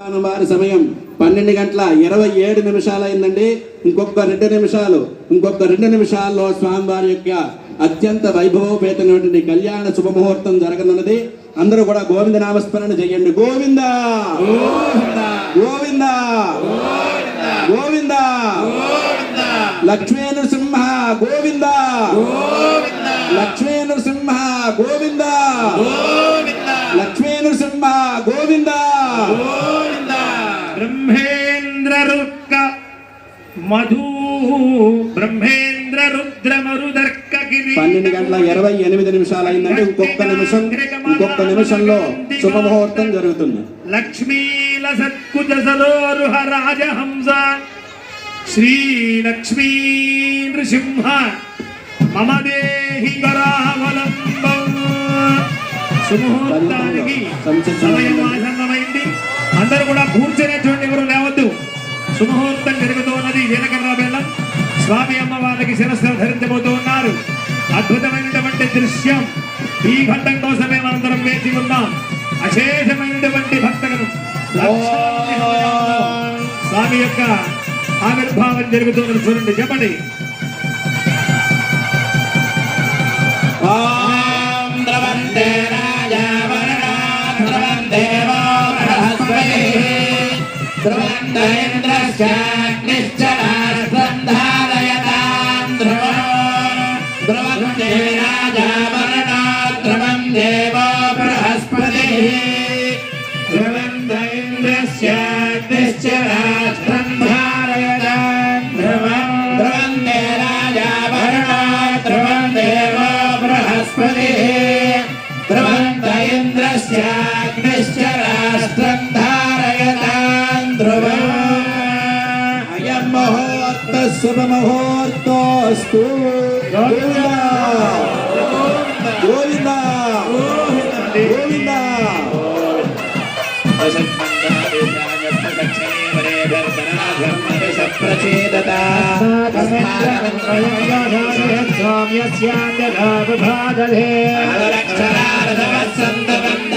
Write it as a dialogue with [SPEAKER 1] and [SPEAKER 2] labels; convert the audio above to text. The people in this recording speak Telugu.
[SPEAKER 1] వారి సమయం పన్నెండు గంటల ఇరవై ఏడు నిమిషాలు అయిందండి. ఇంకొక రెండు నిమిషాలు ఇంకొక రెండు నిమిషాల్లో స్వామివారి యొక్క అత్యంత వైభవోపేతమైనటువంటి కళ్యాణ శుభముహూర్తం జరగనున్నది. అందరూ కూడా గోవింద నామస్మరణ చేయండి. గోవింద! గోవింద! గోవింద! లక్ష్మీ నృసింహ గోవింద! లక్ష్మీ నృసింహ గోవింద.
[SPEAKER 2] బ్రహ్మేంద్ర రుక్క మధు. బ్రహ్మేంద్ర రుద్ర మరుదర్క
[SPEAKER 1] పన్నెండు గంటల ఇరవై ఎనిమిది నిమిషాలు అయిందంటే ఇంకొక నిమిషం ఇంకొక నిమిషంలో శుభముహూర్తం జరుగుతుంది.
[SPEAKER 2] లక్ష్మీల సత్కుజ సరోరుహ రాజహంస శ్రీ లక్ష్మీ నృసింహ. మమ సుముహూర్తానికి సమయం ఆసన్నమైంది అందరూ కూడా కూర్చునేటువంటి ఎవరు లేవద్దు. సుముహూర్తం జరుగుతున్నది జీలకర్ర బెల్లం. స్వామి అమ్మవారికి శిరస్సు ధరించబోతూ ఉన్నారు. అద్భుతమైనటువంటి దృశ్యం. ఈ ఘట్టం కోసమే మనందరం వేచి ఉన్నాం. అశేషమైనటువంటి భక్తులను స్వామి యొక్క ఆవిర్భావం జరుగుతున్నది చూడండి చెప్పండి.
[SPEAKER 3] ఆ द्रवन्ते राजावरणा द्रवन्देवो बृहस्पतिः द्रवन्त इन्द्रश्चाग्निश्च राष्ट्रम् धारयताम् ध्रुवो द्रवन्ते राजावरणा द्रवम् देवो बृहस्पतिः द्रवन्त इन्द्रश्चाग्निश्च
[SPEAKER 1] ముహూర్త శుభముహూర్తోస్తు గోవింద. గోవింద గోవింద.
[SPEAKER 3] ప్రచేదతా
[SPEAKER 2] స్వామ్యస్యాంధ్యాభాదే
[SPEAKER 3] సంతబంధాయ